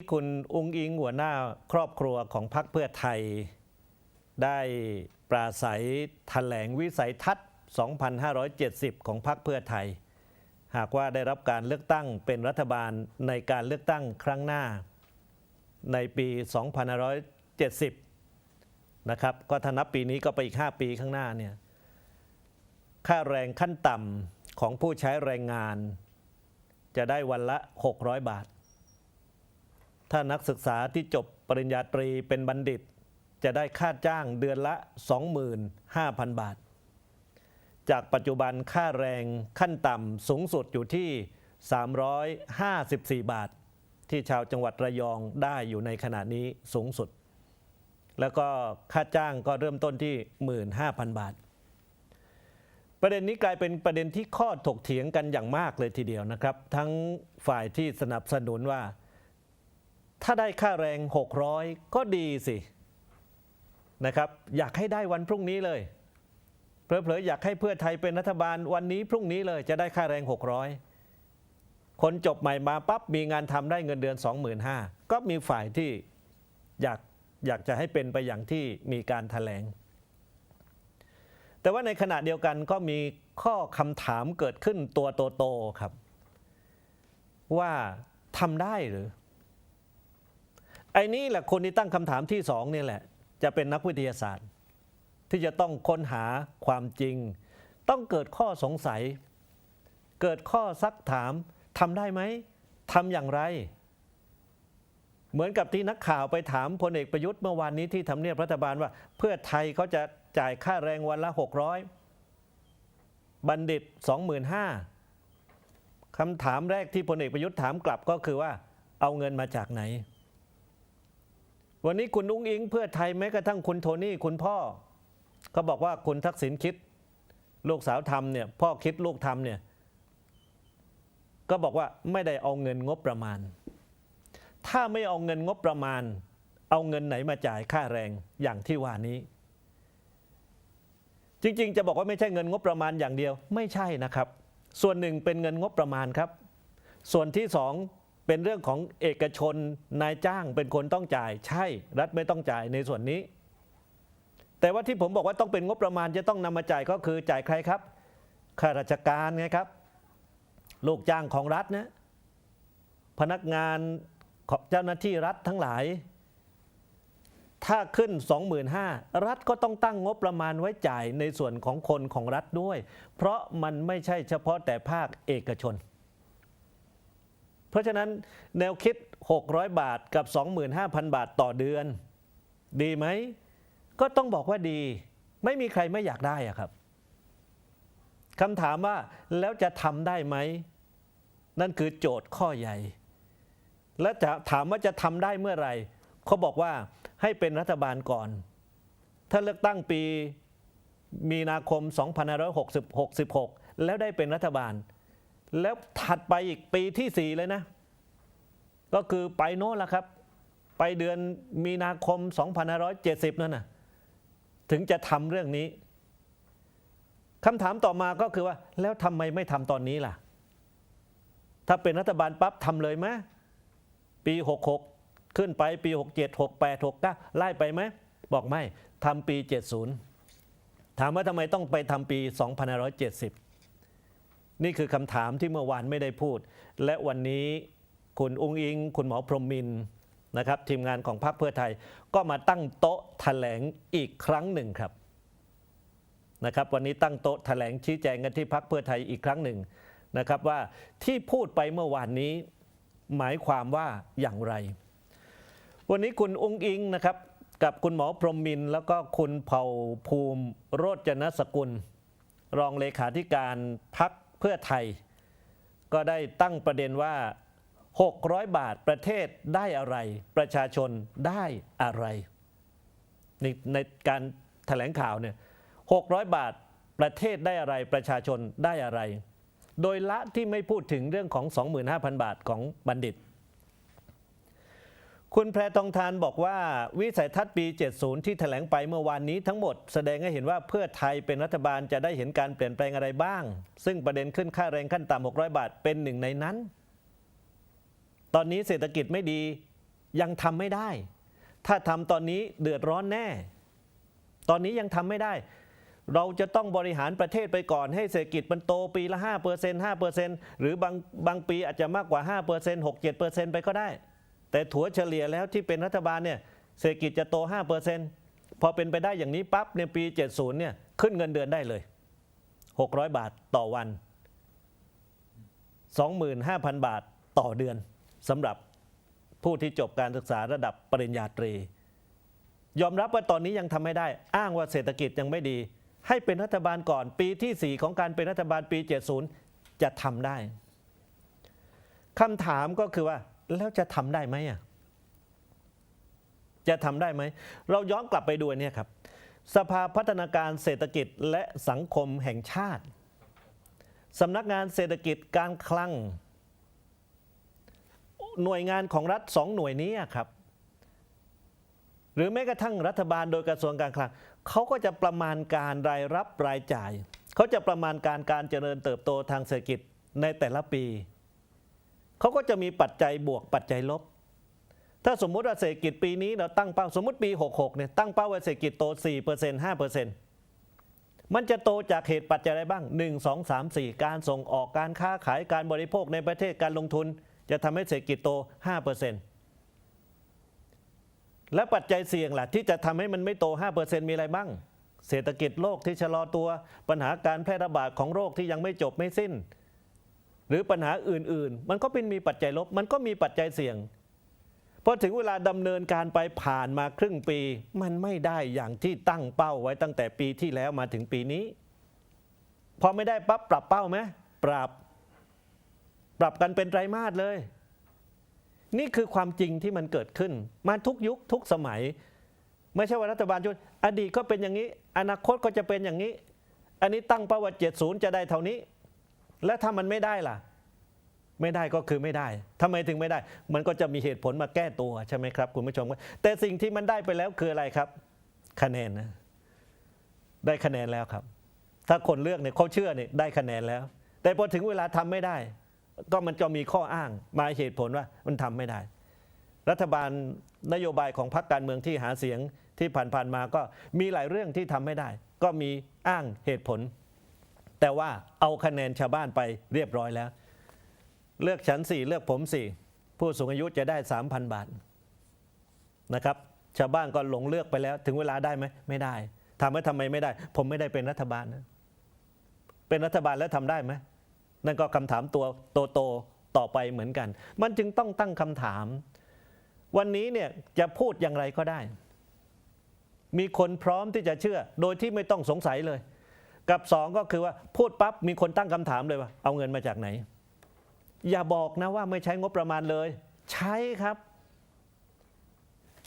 คุณอุ้งอิงหัวหน้าครอบครัวของพรรคเพื่อไทย ได้ปราศัยแถลงวิสัยทัศน์ 2570 ของพรรคเพื่อไทย หากว่าได้รับการเลือกตั้งเป็นรัฐบาลในการเลือกตั้งครั้งหน้า ในปี 2570 นะครับ ก็ถ้านับปีนี้ก็ไปอีก 5 ปีข้างหน้าเนี่ย ค่าแรงขั้นต่ำของผู้ใช้แรงงาน จะได้วันละ 600 บาท ถ้านักศึกษาที่จบปริญญาตรีเป็นบัณฑิต จะได้ค่าจ้างเดือนละ 25,000 บาท จากปัจจุบันค่าแรงขั้นต่ำสูงสุดอยู่ที่ 354 บาท ที่ชาวจังหวัดระยองได้อยู่ในขณะนี้สูงสุด แล้วก็ค่าจ้างก็เริ่มต้นที่ 15,000 บาท ประเด็นนี้กลายเป็นประเด็นที่ข้อถกเถียงกันอย่างมากเลยทีเดียวนะครับ ทั้งฝ่ายที่สนับสนุนว่า ถ้าได้ค่าแรง 600 ก็ดีสินะครับ อยากให้ได้วันพรุ่งนี้เลยเผลอๆอยากให้เพื่อไทยเป็นรัฐบาลวันนี้พรุ่งนี้เลยจะได้ค่าแรง 600 คนจบใหม่มาปั๊บมีงานทำได้เงินเดือน 25,000ก็มีฝ่ายที่อยากอยากจะให้เป็นไปอย่างที่มีการแถลง แต่ว่าในขณะเดียวกันก็มีข้อคำถามเกิดขึ้นตัวโตๆครับ ว่าทำได้หรือ ไอ้นี่แหละคนที่ตั้งคำถามที่สองเนี่ยแหละ จะเป็นนักวิทยาศาสตร์ ที่จะต้องค้นหาความจริง ต้องเกิดข้อสงสัย เกิดข้อซักถามทำได้ไหมทำอย่างไร เหมือนกับที่นักข่าวไปถามพลเอกประยุทธ์เมื่อวานนี้ที่ทำเนียบรัฐบาลว่า เพื่อไทยเขาจะจ่ายค่าแรงวันละ 600 บัณฑิต 25,000คำถามแรกที่พลเอกประยุทธ์ถามกลับก็คือว่า เอาเงินมาจากไหน วันนี้คุณอุ้งอิงเพื่อไทยแม้กระทั่งคุณโทนี่คุณพ่อก็บอกว่าคุณทักษิณคิด ลูกสาวทำเนี่ยพ่อคิดลูกทำเนี่ยก็บอกว่าไม่ได้เอาเงินงบประมาณ ถ้าไม่เอาเงินงบประมาณ เอาเงินไหนมาจ่ายค่าแรงอย่างที่ว่านี้ จริงๆ จะบอกว่าไม่ใช่เงินงบประมาณอย่างเดียว ไม่ใช่นะครับ ส่วนหนึ่งเป็นเงินงบประมาณครับ ส่วนที่สอง เป็นเรื่องของเอกชนนายจ้างเป็นคนต้องจ่าย ใช่ รัฐไม่ต้องจ่ายในส่วนนี้ แต่ว่าที่ผมบอกว่าต้องเป็นงบประมาณจะต้องนำมาจ่ายก็คือจ่ายใครครับข้าราชการไงครับ ลูกจ้างของรัฐนะพนักงานของเจ้าหน้าที่รัฐทั้งหลาย ถ้าขึ้น 25,000รัฐก็ต้องตั้งงบประมาณไว้จ่ายในส่วนของคนของรัฐด้วย เพราะมันไม่ใช่เฉพาะแต่ภาคเอกชน เพราะฉะนั้นแนวคิด 600 บาทกับ 25,000 บาทต่อเดือน ดีไหม ก็ต้องบอกว่าดี ไม่มีใครไม่อยากได้อะครับคำถามว่าแล้วจะทำได้ไหม นั่นคือโจทย์ข้อใหญ่ และจะถามว่าจะทำได้เมื่อไหร่เขาบอกว่าให้เป็นรัฐบาลก่อน ถ้าเลือกตั้งปีมีนาคม 2566 แล้วได้เป็นรัฐบาล แล้วถัดไปอีกปีที่ 4 เลยนะ ก็คือไปโน้นละครับ ไปเดือนมีนาคม 2570 นั่นนะถึงจะทำเรื่องนี้คำถามต่อมาก็คือว่า แล้วทำไมไม่ทำตอนนี้ล่ะ ถ้าเป็นรัฐบาลปั๊บทำเลยไหมปี 66 ขึ้นไปปี 67 68 69 ไล่ไปไหมบอกไม่ทำปี 70 ถามว่าทำไมต้องไปทำปี 2570 นี่คือคำถามที่เมื่อวานไม่ได้พูด และวันนี้คุณอุ้งอิง คุณหมอพรหมมินนะครับทีมงานของพรรคเพื่อไทยก็มาตั้งโต๊ะแถลงอีกครั้งหนึ่งครับนะครับ วันนี้ตั้งโต๊ะแถลงชี้แจงกันที่พรรคเพื่อไทยอีกครั้งหนึ่งนะครับว่าที่พูดไปเมื่อวานนี้หมายความว่าอย่างไร วันนี้คุณอุ้งอิงนะครับกับคุณหมอพรหมินแล้วก็คุณเผ่าภูมิโรจนสกุล รองเลขาธิการพัก เพื่อไทย ก็ได้ตั้งประเด็นว่า 600 บาทประเทศได้อะไร ประชาชนได้อะไร ในในการแถลงข่าวเนี่ย 600 บาทประเทศได้อะไรประชาชนได้อะไร โดยละที่ไม่พูดถึงเรื่องของ 25,000 บาทของบัณฑิต คุณแพรทองทานบอกว่าวิสัยทัศน์ปี 70 ที่แถลงไปเมื่อวานนี้ทั้งหมดแสดงให้เห็นว่าเพื่อไทยเป็นรัฐบาลจะได้เห็นการเปลี่ยนแปลงอะไรบ้าง ซึ่งประเด็นขึ้นค่าแรงขั้นต่ำ 600 บาทเป็นหนึ่งในนั้น ตอนนี้เศรษฐกิจไม่ดียังทำไม่ได้ ถ้าทำตอนนี้เดือดร้อนแน่ ตอนนี้ยังทำไม่ได้ เราจะต้องบริหารประเทศไปก่อนให้เศรษฐกิจมันโตปีละ5% 5%หรือบางบางปีอาจจะมากกว่า 5% 6 7%ไปก็ได้ แต่ถัวเฉลี่ยแล้วที่เป็นรัฐบาลเนี่ยเศรษฐกิจจะโต 5%พอเป็นไปได้อย่างนี้ปั๊บในปี 70 เนี่ยขึ้นเงินเดือนได้เลย 600 บาทต่อวัน 25,000 บาทต่อเดือนสำหรับผู้ที่จบการศึกษาระดับปริญญาตรี ยอมรับว่าตอนนี้ยังทำไม่ได้ อ้างว่าเศรษฐกิจยังไม่ดี ให้เป็นรัฐบาลก่อนปีที่ 4 ของการเป็นรัฐบาลปี 70 จะทำได้คำถามก็คือว่า แล้วจะทำได้ไหมอะจะทำได้ไหม เราย้อนกลับไปดูเนี่ยครับ สภาพัฒนาการเศรษฐกิจและสังคมแห่งชาติสำนักงานเศรษฐกิจการคลัง หน่วยงานของรัฐสองหน่วยนี้ครับ หรือแม้กระทั่งรัฐบาลโดยกระทรวงการคลังเขาก็จะประมาณการรายรับรายจ่าย เขาจะประมาณการการเจริญเติบโตทางเศรษฐกิจในแต่ละปี เขาก็จะมีปัจจัยบวกปัจจัยลบ ถ้าสมมุติว่าเศรษฐกิจปีนี้เราตั้งเป้าสมมติปี 66เนี่ยตั้งเป้าว่าเศรษฐกิจโต 4% 5%มันจะโตจากเหตุปัจจัยอะไรบ้าง 1 2 3 4 การส่งออกการค้าขายการบริโภคในประเทศการลงทุน จะทำให้เศรษฐกิจโต 5%และปัจจัยเสี่ยงล่ะที่จะทำให้มันไม่โต 5%มีอะไรบ้างเศรษฐกิจโลกที่ชะลอตัว ปัญหาการแพร่ระบาดของโรคที่ยังไม่จบไม่สิ้น หรือปัญหาอื่นๆ มันก็เป็นมีปัจจัยลบ มันก็มีปัจจัยเสี่ยงพอถึงเวลาดำเนินการไปผ่านมาครึ่งปี มันไม่ได้อย่างที่ตั้งเป้าไว้ตั้งแต่ปีที่แล้วมาถึงปีนี้ พอไม่ได้ปั๊บปรับเป้าไหมปรับ ปรับกันเป็นไตรมาสเลย นี่คือความจริงที่มันเกิดขึ้น มาทุกยุคทุกสมัย ไม่ใช่ว่ารัฐบาลชุดอดีตก็เป็นอย่างนี้ อนาคตก็จะเป็นอย่างนี้ อันนี้ตั้งเป้าว่า70 จะได้เท่านี้ และถ้ามันไม่ได้ล่ะ ไม่ได้ก็คือไม่ได้ทำไมถึงไม่ได้ มันก็จะมีเหตุผลมาแก้ตัวใช่ไหมครับคุณผู้ชม แต่สิ่งที่มันได้ไปแล้วคืออะไรครับ คะแนนนะได้คะแนนแล้วครับ ถ้าคนเลือกเนี่ยเขาเชื่อเนี่ยได้คะแนนแล้ว แต่พอถึงเวลาทำไม่ได้ ก็มันจะมีข้ออ้างมาเหตุผลว่ามันทำไม่ได้ รัฐบาลนโยบายของพรรคการเมืองที่หาเสียงที่ผ่านๆมาก็มีหลายเรื่องที่ทำไม่ได้ ก็มีอ้างเหตุผล แต่ว่าเอาคะแนนชาวบ้านไปเรียบร้อยแล้ว เลือกฉันสี่เลือกผมสี่ผู้สูงอายุจะได้ 3,000 บาทนะครับชาวบ้านก็หลงเลือกไปแล้ว ถึงเวลาได้ไหมไม่ได้ถามว่าทำไมไม่ได้ ผมไม่ได้เป็นรัฐบาลนะเป็นรัฐบาลแล้วทำได้ไหมนั่นก็คำถามตัวโตๆต่อไปเหมือนกัน มันจึงต้องตั้งคำถาม วันนี้เนี่ยจะพูดอย่างไรก็ได้ มีคนพร้อมที่จะเชื่อ โดยที่ไม่ต้องสงสัยเลย กับสองก็คือว่าพูดปั๊บมีคนตั้งคำถามเลยว่า เอาเงินมาจากไหน อย่าบอกนะว่าไม่ใช้งบประมาณเลย ใช้ครับ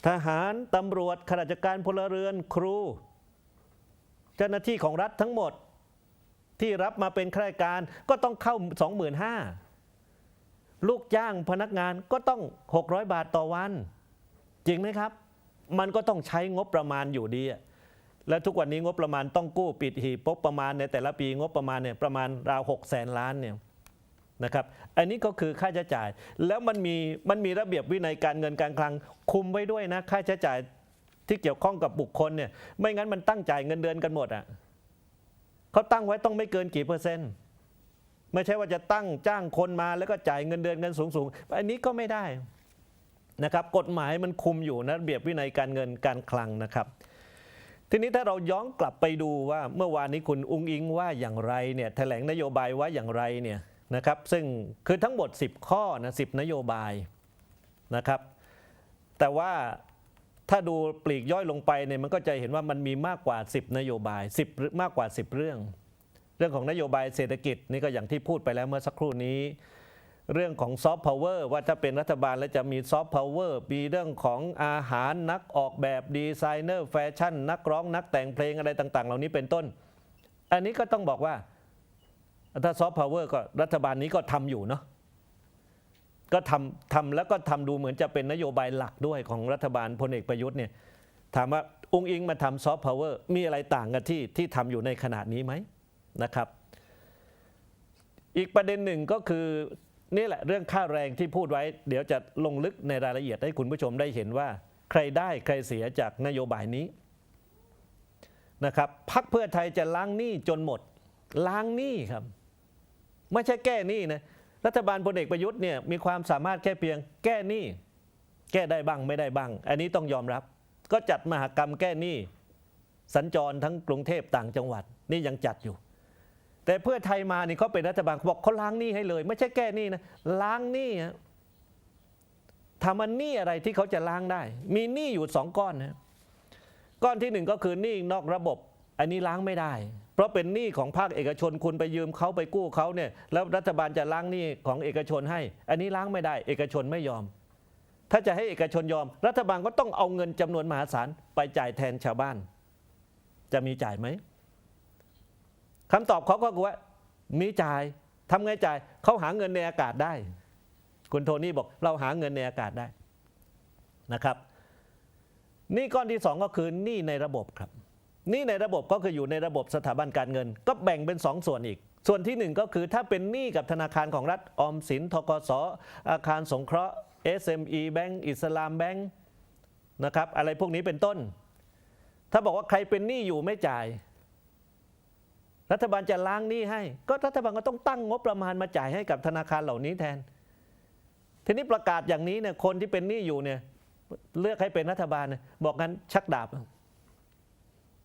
ทหารตำรวจข้าราชการพลเรือนครู เจ้าหน้าที่ของรัฐทั้งหมด ที่รับมาเป็นข้าราชการก็ต้องเข้า 25,000ลูกจ้างพนักงานก็ต้อง 600 บาทต่อวัน จริงไหมครับ มันก็ต้องใช้งบประมาณอยู่ดีอะ และทุกวันนี้งบประมาณต้องกู้ปิดหีบปกประมาณในแต่ละปีงบประมาณเนี่ยประมาณราว6แสนล้านเนี่ยนะครับ อันนี้ก็คือค่าใช้จ่าย แล้วมันมีมันมีระเบียบวินัยการเงินการคลังคุมไว้ด้วยนะค่าใช้จ่ายที่เกี่ยวข้องกับบุคคลเนี่ยไม่งั้นมันตั้งจ่ายเงินเดือนกันหมดอะเขาตั้งไว้ต้องไม่เกินกี่เปอร์เซ็นต์ไม่ใช่ว่าจะตั้งจ้างคนมาแล้วก็จ่ายเงินเดือนกันสูงสูงอันนี้ก็ไม่ได้นะครับ กฎหมายมันคุมอยู่นะระเบียบวินัยการเงินการคลังนะครับ ทีนี้ถ้าเราย้อนกลับไปดูว่าเมื่อวานนี้คุณอุ้งอิงว่าอย่างไรเนี่ยแถลงนโยบายว่าอย่างไรเนี่ยนะครับ ซึ่งคือทั้งหมด 10 ข้อนะ10นโยบายนะครับ แต่ว่าถ้าดูปลีกย่อยลงไปเนี่ยมันก็จะเห็นว่ามันมีมากกว่า 10 นโยบาย 10 มากกว่า 10 เรื่อง เรื่องของนโยบายเศรษฐกิจนี่ก็อย่างที่พูดไปแล้วเมื่อสักครู่นี้ เรื่องของซอฟต์พาวเวอร์ว่าถ้าเป็นรัฐบาลแล้วจะมีซอฟต์พาวเวอร์มีเรื่องของอาหารนักออกแบบดีไซเนอร์แฟชั่น นักร้องนักแต่งเพลงอะไรต่าง ๆ เหล่านี้เป็นต้น อันนี้ก็ต้องบอกว่า ถ้าซอฟต์พาวเวอร์ก็รัฐบาลนี้ก็ทำอยู่เนาะก็ทำทำแล้วก็ทำดูเหมือนจะเป็นนโยบายหลักด้วยของรัฐบาลพลเอกประยุทธ์เนี่ยถามว่าองค์อิงมาทำซอฟต์พาวเวอร์มีอะไรต่างกันที่ที่ทำอยู่ในขณะนี้ไหมนะครับ อีกประเด็นหนึ่งก็คือ นี่แหละเรื่องค่าแรงที่พูดไว้ เดี๋ยวจะลงลึกในรายละเอียดให้คุณผู้ชมได้เห็นว่า ใครได้ใครเสียจากนโยบายนี้นะครับพักเพื่อไทยจะล้างหนี้จนหมด ล้างหนี้ครับ ไม่ใช่แก้หนี้นะรัฐบาลพลเอกประยุทธ์เนี่ยมีความสามารถแค่เพียงแก้หนี้แก้ได้บ้างไม่ได้บ้าง อันนี้ต้องยอมรับ ก็จัดมหกรรมแก้หนี้สัญจรทั้งกรุงเทพต่างจังหวัด นี่ยังจัดอยู่ แต่เพื่อไทยมานี่เขาเป็นรัฐบาลเขาบอกเขาล้างหนี้ให้เลย ไม่ใช่แก้หนี้นะล้างหนี้ทำมันหนี้อะไรที่เขาจะล้างได้ มีหนี้อยู่สองก้อนนะก้อนที่หนึ่งก็คือหนี้นอกระบบ อันนี้ล้างไม่ได้ เพราะเป็นหนี้ของภาคเอกชนคุณไปยืมเขาไปกู้เขาเนี่ยแล้วรัฐบาลจะล้างหนี้ของเอกชนให้ อันนี้ล้างไม่ได้ เอกชนไม่ยอม ถ้าจะให้เอกชนยอม รัฐบาลก็ต้องเอาเงินจำนวนมหาศาลไปจ่ายแทนชาวบ้าน จะมีจ่ายไหม คำตอบเขาก็คือว่ามีจ่ายทำไงจ่ายเขาหาเงินในอากาศได้ คุณโทนี่บอกเราหาเงินในอากาศได้นะครับนี่ก้อนที่สองก็คือหนี้ในระบบครับหนี้ในระบบก็คืออยู่ในระบบสถาบันการเงิน ก็แบ่งเป็นสองส่วนอีก ส่วนที่หนึ่งก็คือถ้าเป็นหนี้กับธนาคารของรัฐออมสินทกสอาคารสงเคราะห์ SME แบงก์อิสลามแบงก์นะครับอะไรพวกนี้เป็นต้น ถ้าบอกว่าใครเป็นหนี้อยู่ไม่จ่าย รัฐบาลจะล้างหนี้ให้ ก็รัฐบาลก็ต้องตั้งงบประมาณมาจ่ายให้กับธนาคารเหล่านี้แทน ทีนี้ประกาศอย่างนี้เนี่ยคนที่เป็นหนี้อยู่เนี่ยเลือกให้เป็นรัฐบาลเนี่ยบอกงั้นชักดาบ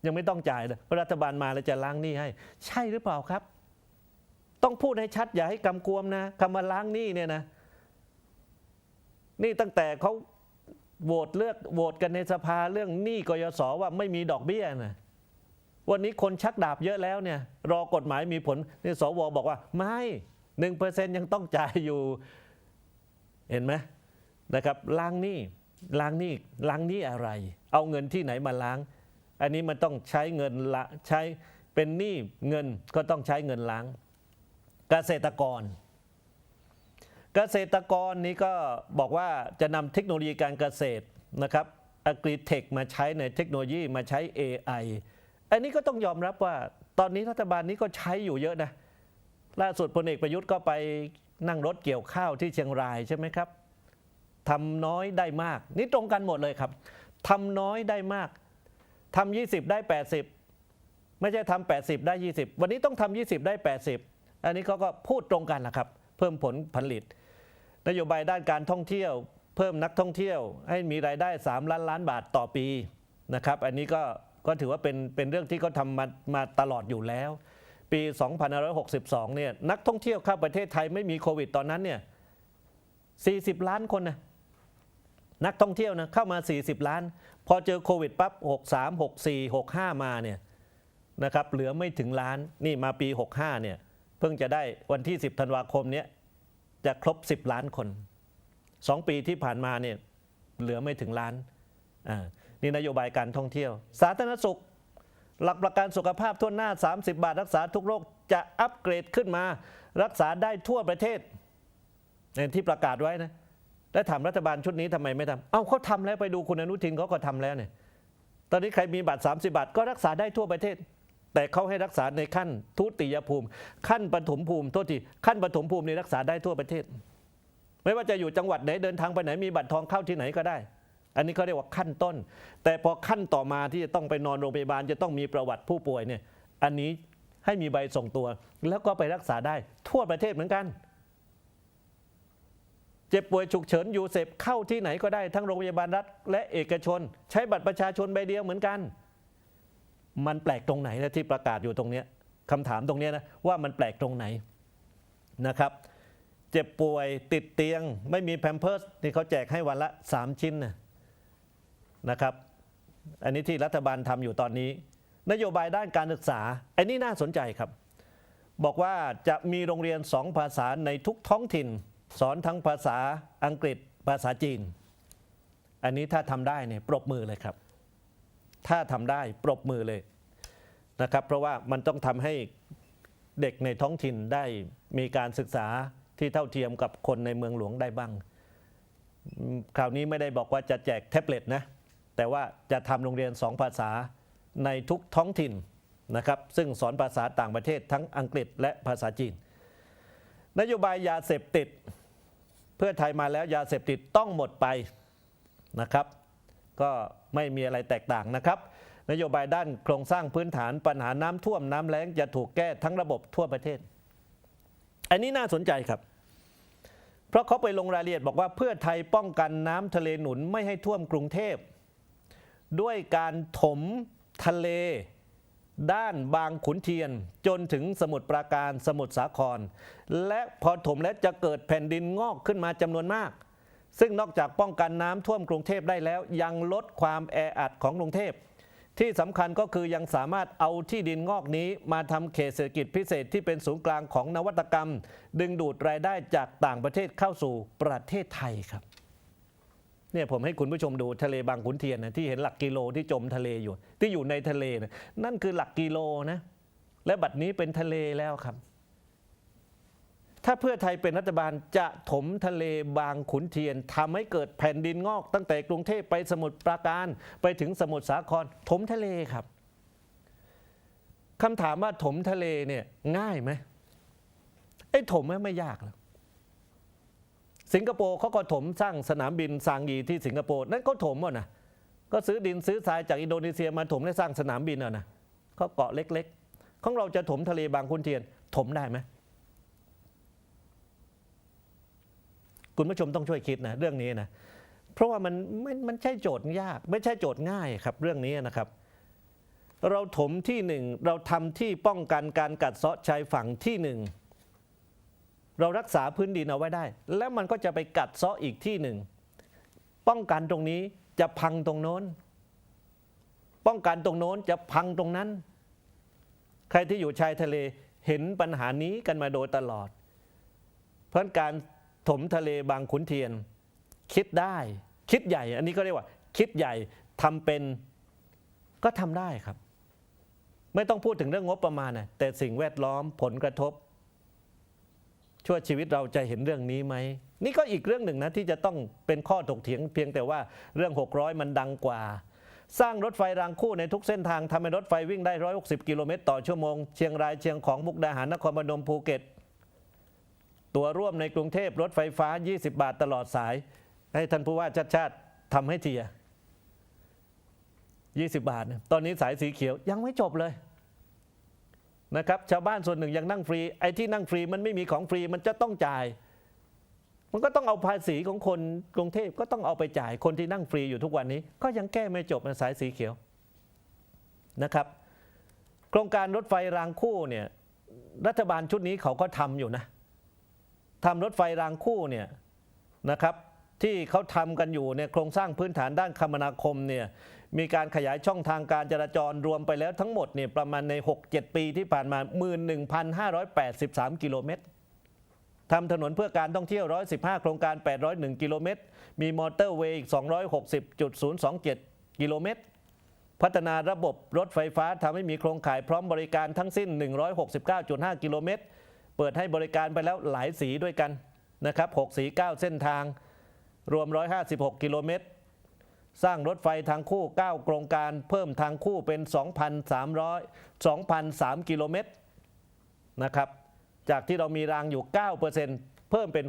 ยังไม่ต้องจ่ายเลยเพราะรัฐบาลมาแล้วจะล้างหนี้ให้ ใช่หรือเปล่าครับ ต้องพูดให้ชัดอย่าให้กำกวมนะคำว่าล้างหนี้เนี่ยนะ นี่ตั้งแต่เขาโหวตเลือกโหวตกันในสภาเรื่องหนี้กยศว่าไม่มีดอกเบี้ยนะ วันนี้คนชักดาบเยอะแล้วเนี่ยรอกฎหมายมีผลนี่สวบอกว่าไม่หนึ่งเปอร์เซ็นยังต้องจ่ายอยู่เห็นไหมนะครับล้างหนี้ล้างหนี้ล้างหนี้อะไร เอาเงินที่ไหนมาล้าง อันนี้มันต้องใช้เงินละใช้เป็นหนี้เงินก็ต้องใช้เงินล้าง เกษตรกร เกษตรกรนี้ก็บอกว่าจะนำเทคโนโลยีการเกษตรนะครับอกริเทคมาใช้ในเทคโนโลยีมาใช้ AI อันนี้ก็ต้องยอมรับว่าตอนนี้รัฐบาลนี้ก็ใช้อยู่เยอะนะล่าสุดพลเอกประยุทธ์ก็ไปนั่งรถเกี่ยวข้าวที่เชียงรายใช่ไหมครับทำน้อยได้มาก นี่ตรงกันหมดเลยครับทำน้อยได้มากทำ20 ได้ 80 ไม่ใช่ทำ80 ได้ 20 วันนี้ต้องทำ20 ได้ 80 อันนี้เขาก็พูดตรงกันนะครับ เพิ่มผลผลิต นโยบายด้านการท่องเที่ยว เพิ่มนักท่องเที่ยว ให้มีรายได้ 3 ล้านล้านบาทต่อปีนะครับ อันนี้ก็ ก็ถือว่าเป็นเป็นเรื่องที่เขาทำมามาตลอดอยู่แล้ว ปี2562เนี่ยนักท่องเที่ยวเข้าประเทศไทยไม่มีโควิดตอนนั้นเนี่ย40 ล้านคนนะนักท่องเที่ยวนะเข้ามา 40 ล้าน พอเจอโควิดปั๊บ63 64 65 มาเนี่ยนะครับเหลือไม่ถึงล้านนี่มาปี 65เนี่ยเพิ่งจะได้วันที่ 10 ธันวาคมเนี้ยจะครบ 10 ล้านคน 2 ปีที่ผ่านมาเนี่ยเหลือไม่ถึงล้านอ่า นี่นโยบายการท่องเที่ยว สาธารณสุข หลักประกันสุขภาพทั่วหน้า 30 บาท รักษาทุกโรคจะอัปเกรดขึ้นมา รักษาได้ทั่วประเทศในที่ประกาศไว้นะแล้วถามรัฐบาลชุดนี้ทำไมไม่ทำเอาเขาทำแล้วไปดูคุณอนุทินเขาก็ทำแล้วเนี่ยตอนนี้ใครมีบัตร 30 บาทก็รักษาได้ทั่วประเทศ แต่เขาให้รักษาในขั้นทุติยภูมิ ขั้นปฐมภูมิโทษทีขั้นปฐมภูมินี่รักษาได้ทั่วประเทศ ไม่ว่าจะอยู่จังหวัดไหนเดินทางไปไหนมีบัตรทองเข้าที่ไหนก็ได้ อันนี้เขาเรียกว่าขั้นต้น แต่พอขั้นต่อมาที่จะต้องไปนอนโรงพยาบาลจะต้องมีประวัติผู้ป่วยเนี่ยอันนี้ให้มีใบส่งตัว แล้วก็ไปรักษาได้ทั่วประเทศเหมือนกัน เจ็บป่วยฉุกเฉินยูเซฟเข้าที่ไหนก็ได้ทั้งโรงพยาบาลรัฐ และเอกชน ใช้บัตรประชาชนใบเดียวเหมือนกัน มันแปลกตรงไหนนะที่ประกาศอยู่ตรงนี้คำถามตรงนี้นะว่ามันแปลกตรงไหนนะครับ เจ็บป่วยติดเตียง ไม่มีแพมเพิร์สนี่เขาแจกให้วันละ 3 ชิ้นนะ นะครับ อันนี้ที่รัฐบาลทำอยู่ตอนนี้ นโยบายด้านการศึกษา อันนี้น่าสนใจครับ บอกว่าจะมีโรงเรียนสองภาษาในทุกท้องถิ่น สอนทั้งภาษาอังกฤษภาษาจีน อันนี้ถ้าทำได้เนี่ยปรบมือเลยครับ ถ้าทำได้ปรบมือเลยนะครับ เพราะว่ามันต้องทำให้เด็กในท้องถิ่นได้มีการศึกษาที่เท่าเทียมกับคนในเมืองหลวงได้บ้าง คราวนี้ไม่ได้บอกว่าจะแจกแท็บเล็ตนะ แต่ว่าจะทำโรงเรียนสองภาษาในทุกท้องถิ่นนะครับซึ่งสอนภาษาต่างประเทศทั้งอังกฤษและภาษาจีน นโยบายยาเสพติด เพื่อไทยมาแล้วยาเสพติดต้องหมดไปนะครับ ก็ไม่มีอะไรแตกต่างนะครับ นโยบายด้านโครงสร้างพื้นฐานปัญหาน้ำท่วมน้ำแล้งจะถูกแก้ทั้งระบบทั่วประเทศ อันนี้น่าสนใจครับ เพราะเขาไปลงรายละเอียดบอกว่าเพื่อไทยป้องกันน้ำทะเลหนุนไม่ให้ท่วมกรุงเทพ ด้วยการถมทะเล ด้านบางขุนเทียน จนถึงสมุทรปราการสมุทรสาคร และพอถมแล้วจะเกิดแผ่นดินงอกขึ้นมาจำนวนมาก ซึ่งนอกจากป้องกันน้ำท่วมกรุงเทพได้แล้ว ยังลดความแออัดของกรุงเทพที่สำคัญก็คือยังสามารถเอาที่ดินงอกนี้มาทำเขตเศรษฐกิจพิเศษที่เป็นศูนย์กลางของนวัตกรรม ดึงดูดรายได้จากต่างประเทศเข้าสู่ประเทศไทยครับ เนี่ยผมให้คุณผู้ชมดูทะเลบางขุนเทียนนะที่เห็นหลักกิโลที่จมทะเลอยู่ ที่อยู่ในทะเลนะนั่นคือหลักกิโลนะและบัดนี้เป็นทะเลแล้วครับ ถ้าเพื่อไทยเป็นรัฐบาลจะถมทะเลบางขุนเทียนทำให้เกิดแผ่นดินงอก ตั้งแต่กรุงเทพไปสมุทรปราการ ไปถึงสมุทรสาครถมทะเลครับคำถามว่าถมทะเลเนี่ยง่ายไหมไอ้ถมไม่ยากหรอก สิงคโปร์เขาก็ถมสร้างสนามบินซางยีที่สิงคโปร์นั่นก็ถมอะนะก็ซื้อดินซื้อทรายจากอินโดนีเซียมาถมและสร้างสนามบินอะนะเขาเกาะเล็กๆ ของเราจะถมทะเลบางขุนเทียนถมได้ไหมคุณผู้ชมต้องช่วยคิดนะเรื่องนี้นะเพราะว่ามันไม่มันใช่โจทย์ยาก ไม่ใช่โจทย์ง่ายครับ เรื่องนี้นะครับ เราถมที่หนึ่งเราทำที่ป้องกันการกัดเซาะชายฝั่งที่หนึ่ง เรารักษาพื้นดินเอาไว้ได้ แล้วมันก็จะไปกัดเซาะอีกที่หนึ่ง ป้องกันตรงนี้จะพังตรงโน้น ป้องกันตรงโน้นจะพังตรงนั้น ใครที่อยู่ชายทะเลเห็นปัญหานี้กันมาโดยตลอด เพราะการถมทะเลบางขุนเทียน คิดได้คิดใหญ่ อันนี้ก็เรียกว่า คิดใหญ่ทำเป็นก็ทำได้ครับ ไม่ต้องพูดถึงเรื่องงบประมาณนะแต่สิ่งแวดล้อมผลกระทบ ชั่วชีวิตเราจะเห็นเรื่องนี้ไหม นี่ก็อีกเรื่องหนึ่งนะที่จะต้องเป็นข้อถกเถียงเพียงแต่ว่าเรื่อง 600 มันดังกว่า สร้างรถไฟรางคู่ในทุกเส้นทางทำให้รถไฟวิ่งได้ 160 กิโลเมตรต่อชั่วโมง เชียงรายเชียงของมุกดาหารนครพนมภูเก็ต ตัวร่วมในกรุงเทพรถไฟฟ้า 20 บาทตลอดสาย ให้ท่านผู้ว่าชาติชาติทำให้ทีอะ20 บาทเนี่ยตอนนี้สายสีเขียวยังไม่จบเลย นะครับชาวบ้านส่วนหนึ่งยังนั่งฟรีไอ้ที่นั่งฟรีมันไม่มีของฟรีมันจะต้องจ่าย มันก็ต้องเอาภาษีของคนกรุงเทพก็ต้องเอาไปจ่ายคนที่นั่งฟรีอยู่ทุกวันนี้ ก็ยังแก้ไม่จบนสายสีเขียวนะครับ โครงการรถไฟรางคู่เนี่ยรัฐบาลชุดนี้เขาก็ทำอยู่นะทำรถไฟรางคู่เนี่ยนะครับที่เขาทำกันอยู่เนี่ยโครงสร้างพื้นฐานด้านคมนาคมเนี่ย มีการขยายช่องทางการจราจรรวมไปแล้วทั้งหมดเนี่ยประมาณใน 6-7 ปีที่ผ่านมา 11,583 กิโลเมตรทำถนนเพื่อการท่องเที่ยว 115 โครงการ 801 กิโลเมตร มีมอเตอร์เวย์อีก 260.027 กิโลเมตร พัฒนาระบบรถไฟฟ้าทำให้มีโครงข่ายพร้อมบริการทั้งสิ้น 169.5 กิโลเมตร เปิดให้บริการไปแล้วหลายสีด้วยกันนะครับ 6 สี 9 เส้นทาง รวม 156 กิโลเมตร สร้างรถไฟทางคู่ 9 โครงการเพิ่มทางคู่เป็น 2,300 2,003 กิโลเมตรนะครับจากที่เรามีรางอยู่ 9%เพิ่มเป็น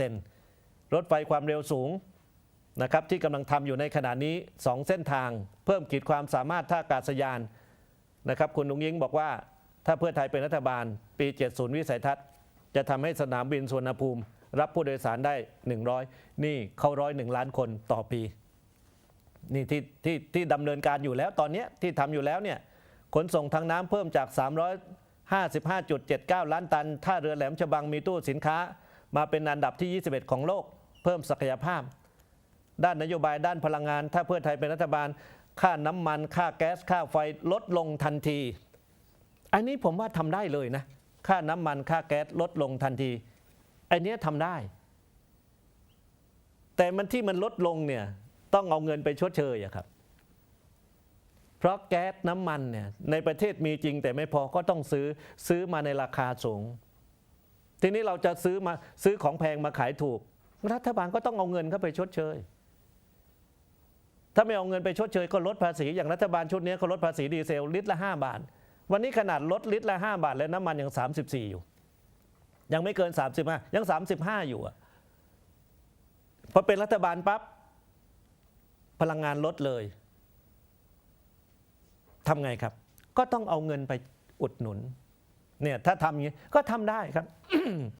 68%รถไฟความเร็วสูงนะครับที่กำลังทำอยู่ในขณะนี้ 2 เส้นทาง เพิ่มขีดความสามารถท่าอากาศยานนะครับคุณนุงยิงบอกว่าถ้าเพื่อไทยเป็นรัฐบาลปี 70 วิสัยทัศน์ จะทำให้สนามบินสุวรรณภูมิ รับผู้โดยสารได้ 100 นี่เข้าร้อยหนึ่งล้านคนต่อปี นี่ที่ที่ที่ดำเนินการอยู่แล้วตอนนี้ที่ทำอยู่แล้วเนี่ยขนส่งทางน้ำเพิ่มจาก 355.79 ล้านตัน ท่าเรือแหลมฉบังมีตู้สินค้า มาเป็นอันดับที่ 21 ของโลก เพิ่มศักยภาพ ด้านนโยบายด้านพลังงาน ถ้าเพื่อไทยเป็นรัฐบาล ค่าน้ำมันค่าแก๊สค่าไฟลดลงทันที อันนี้ผมว่าทำได้เลยนะ ค่าน้ำมันค่าแก๊สลดลงทันที อันเนี้ยทำได้ แต่มันที่มันลดลงเนี่ย ต้องเอาเงินไปชดเชยอะครับ เพราะแก๊สน้ำมันเนี่ยในประเทศมีจริงแต่ไม่พอก็ต้องซื้อซื้อมาในราคาสูง ทีนี้เราจะซื้อมาซื้อของแพงมาขายถูก รัฐบาลก็ต้องเอาเงินเข้าไปชดเชย ถ้าไม่เอาเงินไปชดเชยก็ลดภาษีอย่างรัฐบาลชุดนี้เขาลดภาษีดีเซลลิตรละ 5 บาท วันนี้ขนาดลดลิตรละ 5 บาท แล้วน้ำมันยัง 34 อยู่ ยังไม่เกิน 35 ยัง 35 อยู่อะพอเป็นรัฐบาลปั๊บ พลังงานลดเลยทำไงครับ ก็ต้องเอาเงินไปอุดหนุนเนี่ยถ้าทำอย่างนี้ก็ทำได้ครับ